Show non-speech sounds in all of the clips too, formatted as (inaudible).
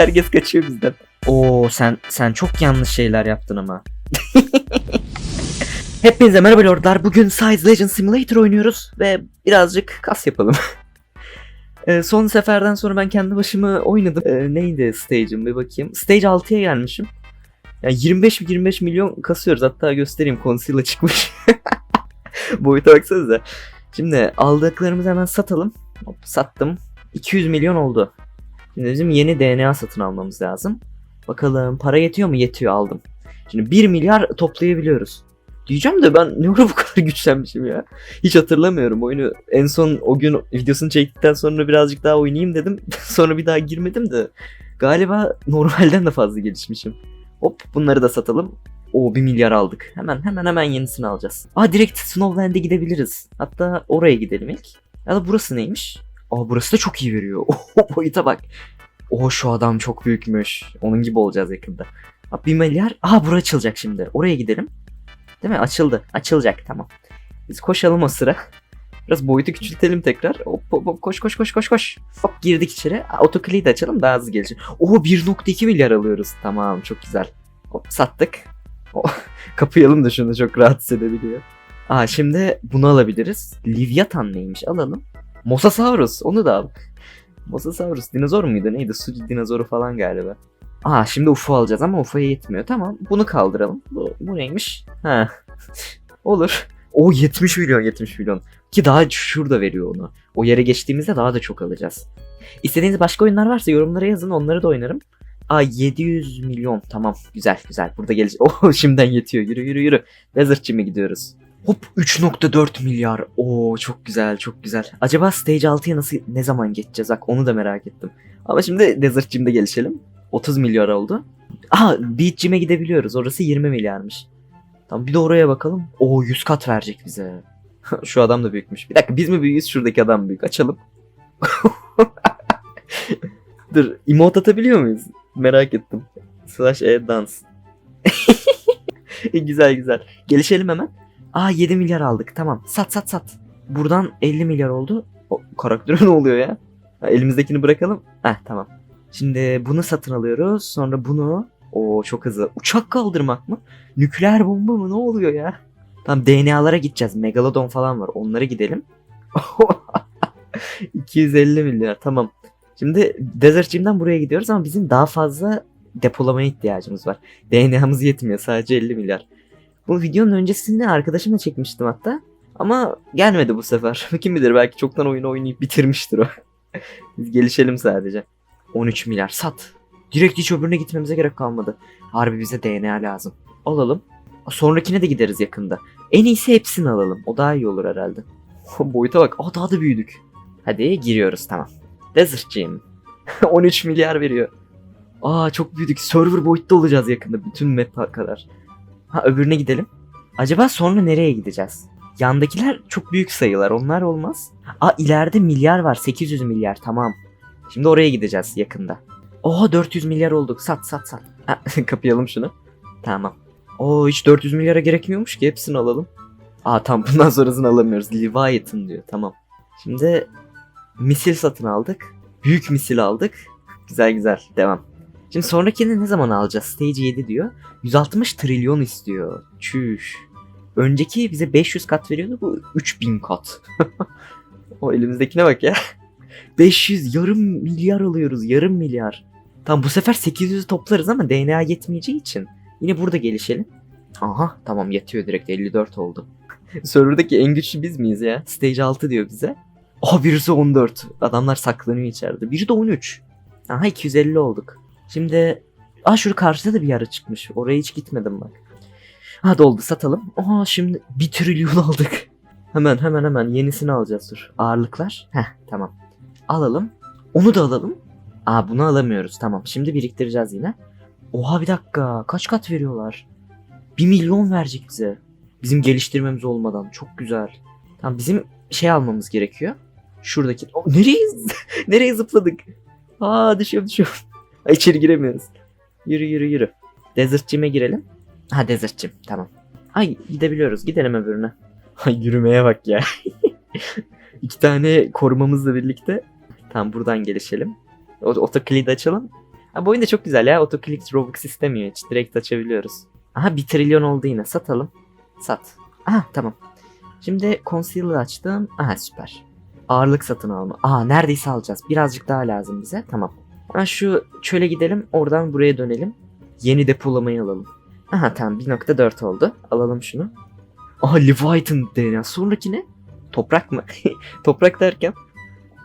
Herkes kaçıyor bizden. Oo sen sen çok yanlış şeyler yaptın ama. (laughs) Hepinize merhaba lordlar. Bugün Size Legend Simulator oynuyoruz ve birazcık kas yapalım. (laughs) Ee, son seferden sonra ben kendi başıma oynadım. Ee, neydi stage'im bir bakayım. Stage 6'ya gelmişim. Yani 25-25 milyon kasıyoruz. Hatta göstereyim conceal'a çıkmış. (laughs) Boyuta baksanıza. Şimdi aldıklarımızı hemen satalım. Hop, sattım. 200 milyon oldu. Şimdi bizim yeni DNA satın almamız lazım. Bakalım para yetiyor mu? Yetiyor aldım. Şimdi 1 milyar toplayabiliyoruz. Diyeceğim de ben ne ara bu kadar güçlenmişim ya. Hiç hatırlamıyorum oyunu. En son o gün videosunu çektikten sonra birazcık daha oynayayım dedim. (laughs) sonra bir daha girmedim de. Galiba normalden de fazla gelişmişim. Hop bunları da satalım. O 1 milyar aldık. Hemen hemen hemen yenisini alacağız. Aa direkt Snowland'e gidebiliriz. Hatta oraya gidelim ilk. Ya da burası neymiş? Aa burası da çok iyi veriyor. (laughs) O boyuta bak. O şu adam çok büyükmüş. Onun gibi olacağız yakında. Aa, 1 milyar. Aa bura açılacak şimdi. Oraya gidelim. Değil mi? Açıldı. Açılacak tamam. Biz koşalım o sıra. Biraz boyutu küçültelim tekrar. Hop hop hop koş koş koş koş koş. Hop girdik içeri. Autoclean de açalım daha hızlı gelecek. Oo 1.2 milyar alıyoruz. Tamam çok güzel. Hop sattık. O, (laughs) kapayalım da şunu çok rahatsız edebiliyor. Aa şimdi bunu alabiliriz. Livyatan neymiş alalım. Mosasaurus onu da al. Mosasaurus dinozor muydu neydi? Su dinozoru falan galiba. Aa şimdi UFO alacağız ama UFO'ya yetmiyor. Tamam bunu kaldıralım. Bu, bu neymiş? Ha. Olur. O 70 milyon 70 milyon. Ki daha şurada veriyor onu. O yere geçtiğimizde daha da çok alacağız. İstediğiniz başka oyunlar varsa yorumlara yazın onları da oynarım. Aa 700 milyon tamam güzel güzel burada gelecek. (laughs) Oh şimdiden yetiyor yürü yürü yürü. Desert Gym'e gidiyoruz. Hop 3.4 milyar. Oo çok güzel çok güzel. Acaba Stage 6'ya nasıl ne zaman geçeceğiz? Bak onu da merak ettim. Ama şimdi Desert Gym'de gelişelim. 30 milyar oldu. Aha Beach Gym'e gidebiliyoruz. Orası 20 milyarmış. Tamam bir de oraya bakalım. Oo 100 kat verecek bize. (laughs) Şu adam da büyükmüş. Bir dakika biz mi büyüğüz şuradaki adam büyük? Açalım. (laughs) Dur emote atabiliyor muyuz? Merak ettim. Slash e dance. (laughs) güzel güzel. Gelişelim hemen. Aa 7 milyar aldık. Tamam. Sat sat sat. Buradan 50 milyar oldu. O karaktere ne oluyor ya? Ha, elimizdekini bırakalım. Heh tamam. Şimdi bunu satın alıyoruz. Sonra bunu. O çok hızlı. Uçak kaldırmak mı? Nükleer bomba mı? Ne oluyor ya? Tamam DNA'lara gideceğiz. Megalodon falan var. Onlara gidelim. (laughs) 250 milyar. Tamam. Şimdi Desert Gym'den buraya gidiyoruz ama bizim daha fazla depolamaya ihtiyacımız var. DNA'mız yetmiyor. Sadece 50 milyar. Bu videonun öncesinde arkadaşımla çekmiştim hatta. Ama gelmedi bu sefer. (laughs) Kim bilir belki çoktan oyunu oynayıp bitirmiştir o. (laughs) Biz gelişelim sadece. 13 milyar sat. Direkt hiç öbürüne gitmemize gerek kalmadı. Harbi bize DNA lazım. Alalım. Sonrakine de gideriz yakında. En iyisi hepsini alalım. O daha iyi olur herhalde. (laughs) Boyuta bak. Aa daha da büyüdük. Hadi giriyoruz tamam. Desert Gym. 13 milyar veriyor. Aa çok büyüdük. Server boyutta olacağız yakında. Bütün map kadar. Ha öbürüne gidelim. Acaba sonra nereye gideceğiz? Yandakiler çok büyük sayılar. Onlar olmaz. Aa ileride milyar var. 800 milyar. Tamam. Şimdi oraya gideceğiz yakında. Oha 400 milyar olduk. Sat sat sat. Ha, (laughs) kapayalım şunu. Tamam. Oo hiç 400 milyara gerekmiyormuş ki. Hepsini alalım. Aa tam (laughs) bundan sonrasını alamıyoruz. Leviathan diyor. Tamam. Şimdi misil satın aldık. Büyük misil aldık. Güzel güzel. Devam. Şimdi sonrakini ne zaman alacağız? Stage 7 diyor. 160 trilyon istiyor. Çüş. Önceki bize 500 kat veriyordu. Bu 3000 kat. (laughs) o elimizdekine bak ya. (laughs) 500 yarım milyar alıyoruz. Yarım milyar. Tamam bu sefer 800'ü toplarız ama DNA yetmeyeceği için. Yine burada gelişelim. Aha tamam yetiyor direkt 54 oldu. (laughs) Serverdaki en güçlü biz miyiz ya? Stage 6 diyor bize. Aha birisi 14. Adamlar saklanıyor içeride. Biri de 13. Aha 250 olduk. Şimdi Aa şurada karşıda da bir yara çıkmış. Oraya hiç gitmedim bak. Ha doldu satalım. Aa şimdi 1 trilyon (laughs) aldık. Hemen hemen hemen yenisini alacağız dur. Ağırlıklar. Heh tamam. Alalım. Onu da alalım. Aa bunu alamıyoruz. Tamam. Şimdi biriktireceğiz yine. Oha bir dakika. Kaç kat veriyorlar? 1 milyon verecek bize. Bizim geliştirmemiz olmadan. Çok güzel. Tamam bizim şey almamız gerekiyor. Şuradaki. O, nereye (laughs) nereye zıpladık? Aa düşüyorum düşüyorum. İçeri giremiyoruz. Yürü yürü yürü. Desert Gym'e girelim. Ha Desert Gym tamam. Ay gidebiliyoruz. Gidelim öbürüne. (laughs) Ay yürümeye bak ya. (laughs) İki tane korumamızla birlikte. Tamam buradan gelişelim. O otokliyi de açalım. Ha, bu oyun da çok güzel ya. Autoclick Robux istemiyor hiç. Direkt açabiliyoruz. Aha 1 trilyon oldu yine. Satalım. Sat. Aha tamam. Şimdi concealer açtım. Aha süper. Ağırlık satın alma. Aa neredeyse alacağız. Birazcık daha lazım bize. Tamam. Ha, şu çöle gidelim. Oradan buraya dönelim. Yeni depolamayı alalım. Aha tamam 1.4 oldu. Alalım şunu. Aha Leviathan DNA. Sonraki ne? Toprak mı? (laughs) Toprak derken.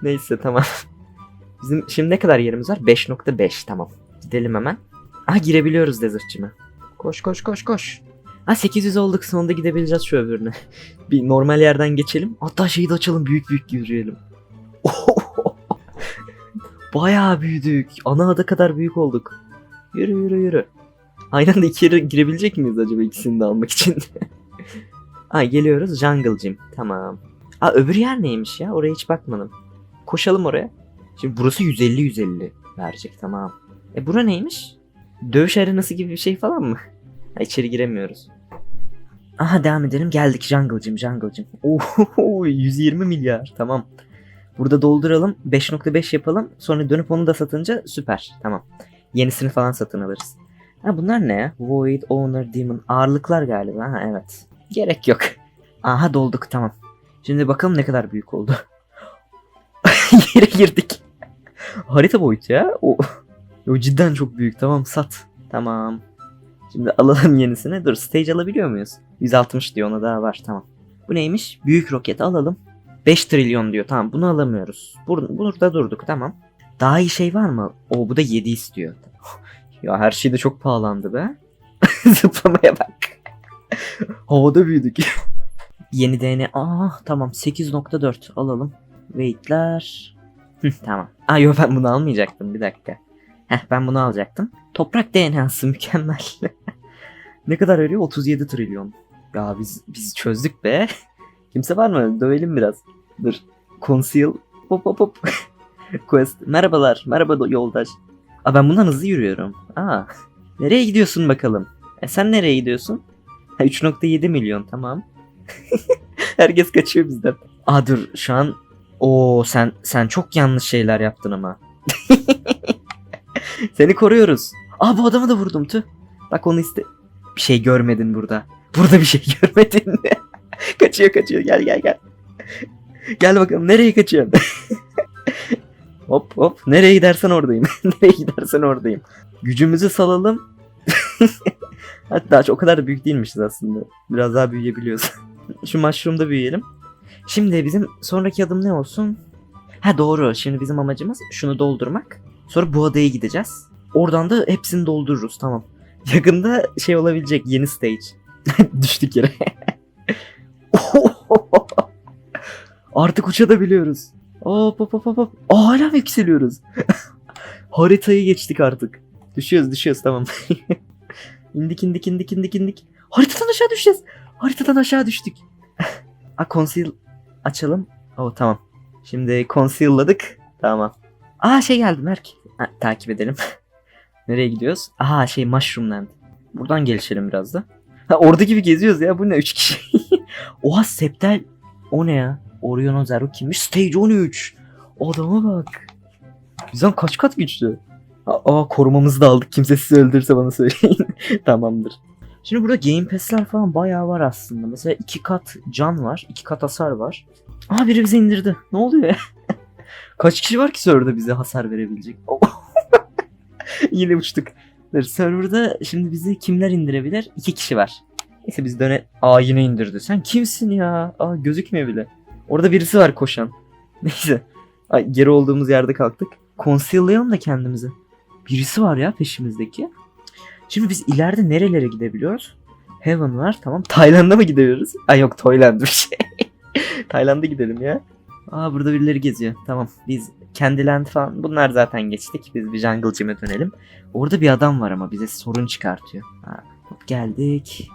Neyse tamam. (laughs) Bizim şimdi ne kadar yerimiz var? 5.5 tamam. Gidelim hemen. Aha girebiliyoruz Desert'cime. Koş koş koş koş. Ha 800 olduk sonunda gidebileceğiz şu öbürüne. (laughs) Bir normal yerden geçelim. Hatta şeyi de açalım büyük büyük yürüyelim. Bayağı büyüdük. Ana ada kadar büyük olduk. Yürü yürü yürü. Aynı anda iki yere girebilecek miyiz acaba ikisini de almak için? (laughs) ha geliyoruz Jungle Gym. Tamam. Aa öbür yer neymiş ya? Oraya hiç bakmadım. Koşalım oraya. Şimdi burası 150-150 verecek tamam. E bura neymiş? Dövüş arenası gibi bir şey falan mı? Ha, içeri giremiyoruz. Aha devam edelim. Geldik Jungle Gym, Jungle Gym. Oho 120 milyar. Tamam. Burada dolduralım. 5.5 yapalım. Sonra dönüp onu da satınca süper. Tamam. Yenisini falan satın alırız. Ha bunlar ne? Void, Owner, Demon. Ağırlıklar galiba. Ha evet. Gerek yok. Aha dolduk tamam. Şimdi bakalım ne kadar büyük oldu. (laughs) Yere girdik. Harita boyutu ya. O, o cidden çok büyük. Tamam sat. Tamam. Şimdi alalım (laughs) yenisini. Dur stage alabiliyor muyuz? 160 diyor ona daha var tamam. Bu neymiş? Büyük roket alalım. 5 trilyon diyor tamam bunu alamıyoruz. Bur burada durduk tamam. Daha iyi şey var mı? O bu da 7 istiyor. (laughs) ya her şey de çok pahalandı be. (laughs) Zıplamaya bak. Havada büyüdük. (laughs) Yeni DNA. Aa tamam 8.4 alalım. Weight'ler. Tamam. Aa yok ben bunu almayacaktım bir dakika. Heh ben bunu alacaktım. Toprak DNA'sı mükemmel. ne kadar veriyor? 37 trilyon. Ya biz biz çözdük be. Kimse var mı? Dövelim biraz. Dur. Conceal. Hop hop hop. (laughs) Quest. Merhabalar. Merhaba yoldaş. Aa ben bundan hızlı yürüyorum. Aa. Nereye gidiyorsun bakalım? E sen nereye gidiyorsun? Ha 3.7 milyon tamam. (laughs) Herkes kaçıyor bizden. Aa dur şu an o sen sen çok yanlış şeyler yaptın ama. (laughs) Seni koruyoruz. Aa bu adamı da vurdum tüh. Bak onu iste. Bir şey görmedin burada. Burada bir şey görmedin. Kaçıyor kaçıyor gel gel gel. (laughs) Gel bakalım nereye kaçıyorsun? (laughs) hop hop nereye gidersen oradayım. (laughs) nereye gidersen oradayım. Gücümüzü salalım. Hatta o kadar da büyük değilmişiz aslında. Biraz daha büyüyebiliyoruz. Şu mushroom'da büyüyelim. Şimdi bizim sonraki adım ne olsun? Ha doğru. Şimdi bizim amacımız şunu doldurmak. Sonra bu adaya gideceğiz. Oradan da hepsini doldururuz. Tamam. Yakında şey olabilecek yeni stage. Düştük yere. (laughs) Artık uçabiliyoruz. Hop hop hop hop. Aa, hala mı yükseliyoruz? (laughs) Haritayı geçtik artık. Düşüyoruz düşüyoruz tamam. (laughs) indik indik indik indik indik. Haritadan aşağı düşeceğiz. Haritadan aşağı düştük. Aa conceal açalım. Oh tamam. Şimdi conceal'ladık. Tamam. Aa şey geldi Merk. Ha, takip edelim. Nereye gidiyoruz? Aha şey Mushroomland. Buradan gelişelim biraz da. Ha orada gibi geziyoruz ya. Bu ne? 3 kişi. Oha Septel. O ne ya? Orion Zero kimmiş? Stage 13. Adama bak. Bizden kaç kat güçlü. Aa korumamızı da aldık. Kimse sizi öldürse bana söyleyin. (laughs) Tamamdır. Şimdi burada Game Pass'ler falan bayağı var aslında. Mesela iki kat can var. iki kat hasar var. Aa biri bizi indirdi. Ne oluyor ya? (laughs) Kaç kişi var ki serverda bize hasar verebilecek? (laughs) Yine uçtuk. Serverda şimdi bizi kimler indirebilir? İki kişi var. Neyse biz döne... Aa yine indirdi. Sen kimsin ya? Aa gözükmüyor bile. Orada birisi var koşan. (laughs) Neyse. Ay, geri olduğumuz yerde kalktık. Conceal'layalım da kendimizi. Birisi var ya peşimizdeki. Şimdi biz ileride nerelere gidebiliyoruz? Heaven var tamam. (laughs) Tayland'a mı gidiyoruz? Ay yok Toyland'mış. (laughs) Tayland'a gidelim ya. Aa burada birileri geziyor. Tamam biz Candyland falan bunlar zaten geçtik. Biz bir Jungle Gym'e dönelim. Orada bir adam var ama bize sorun çıkartıyor. Ha, geldik.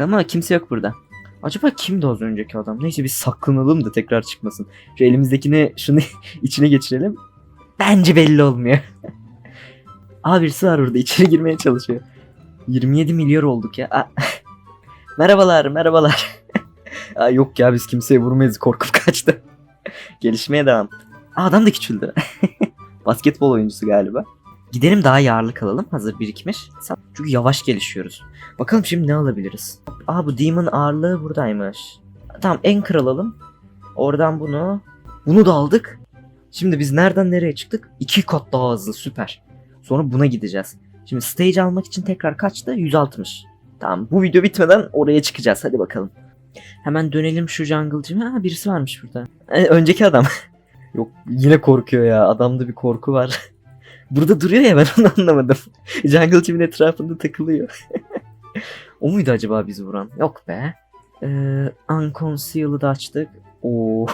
Ama kimse yok burada. Acaba kimdi az önceki adam? Neyse biz saklanalım da tekrar çıkmasın. Şu elimizdekini şunu (laughs) içine geçirelim. Bence belli olmuyor. (laughs) Aa birisi var orada içeri girmeye çalışıyor. 27 milyar olduk ya. (laughs) Merhabalar merhabalar. Aa, yok ya biz kimseye vurmayız korkup kaçtı. Gelişmeye devam. Aa, adam da küçüldü. Basketbol oyuncusu galiba. Gidelim daha yararlı kalalım. Hazır birikmiş. Çünkü yavaş gelişiyoruz. Bakalım şimdi ne alabiliriz? Aa bu Demon ağırlığı buradaymış. Tamam Anchor alalım. Oradan bunu. Bunu da aldık. Şimdi biz nereden nereye çıktık? İki kat daha hızlı süper. Sonra buna gideceğiz. Şimdi stage almak için tekrar kaçtı? 160. Tamam bu video bitmeden oraya çıkacağız. Hadi bakalım. Hemen dönelim şu jungle'cıma. Ha birisi varmış burada. Ee, önceki adam. (laughs) Yok yine korkuyor ya. Adamda bir korku var. Burada duruyor ya ben onu anlamadım. (laughs) Jungle Jim'in etrafında takılıyor. (laughs) o muydu acaba bizi vuran? Yok be. Ee, Unconcealed'ı açtık. Oo.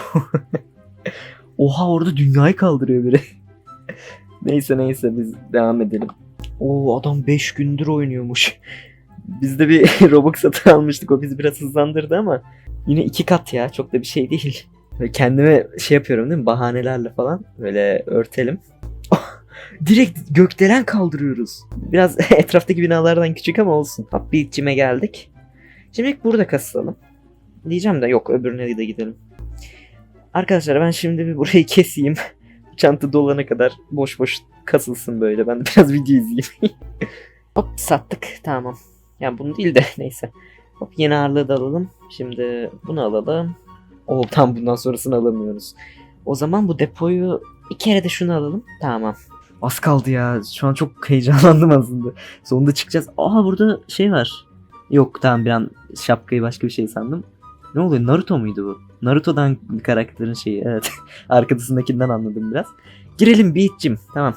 (laughs) Oha orada dünyayı kaldırıyor biri. neyse neyse biz devam edelim. Oo adam 5 gündür oynuyormuş. Biz de bir Robux satın almıştık. O bizi biraz hızlandırdı ama yine iki kat ya. Çok da bir şey değil. Kendime şey yapıyorum değil mi? Bahanelerle falan böyle örtelim. Direkt gökdelen kaldırıyoruz. Biraz (laughs) etraftaki binalardan küçük ama olsun. İçime geldik. Şimdi burada kasılalım. Diyeceğim de yok öbürüne de gidelim. Arkadaşlar ben şimdi bir burayı (laughs) keseyim. Çanta dolana kadar boş boş kasılsın böyle. Ben de biraz (laughs) video izleyeyim. Hop sattık tamam. Yani bunu değil de neyse. Hop yeni ağırlığı da alalım. Şimdi bunu alalım. Oo tam bundan sonrasını alamıyoruz. O zaman bu depoyu bir kere de şunu alalım. Tamam. Az kaldı ya. Şu an çok heyecanlandım aslında. Sonunda çıkacağız. Aa burada şey var. Yok tamam bir an şapkayı başka bir şey sandım. Ne oluyor? Naruto muydu bu? Naruto'dan bir karakterin şeyi. (laughs) Evet. Arkasındakinden anladım biraz. Girelim Beat'cim. Tamam.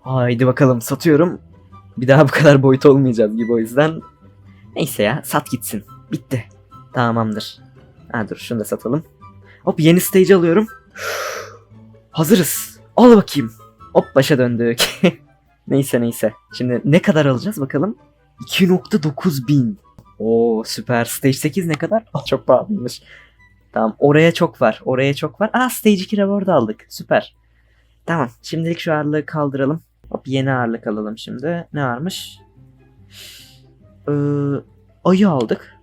Haydi bakalım satıyorum. Bir daha bu kadar boyut olmayacağız gibi o yüzden. Neyse ya sat gitsin. Bitti. Tamamdır. Ha dur şunu da satalım. Hop yeni stage alıyorum. Hazırız. Al bakayım. Hop başa döndük. (laughs) neyse neyse. Şimdi ne kadar alacağız bakalım. 2.9 bin. Oo süper. Stage 8 ne kadar? (laughs) Oh, çok pahalıymış. Tamam oraya çok var. Oraya çok var. Aa stage 2 reward aldık. Süper. Tamam şimdilik şu ağırlığı kaldıralım. Hop yeni ağırlık alalım şimdi. Ne varmış? Ee, ayı aldık.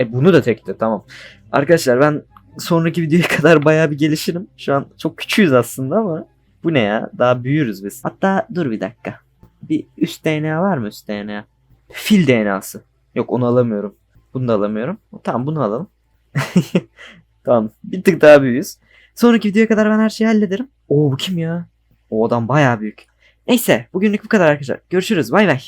E bunu da tekti tamam. Arkadaşlar ben sonraki videoya (laughs) kadar bayağı bir gelişirim. Şu an çok küçüğüz aslında ama bu ne ya? Daha büyürüz biz. Hatta dur bir dakika. Bir üst DNA var mı üst DNA? Fil DNA'sı. Yok onu alamıyorum. Bunu da alamıyorum. Tamam bunu alalım. (laughs) tamam bir tık daha büyüyüz. Sonraki videoya kadar ben her şeyi hallederim. Oo bu kim ya? O adam bayağı büyük. Neyse bugünlük bu kadar arkadaşlar. Görüşürüz bay bay.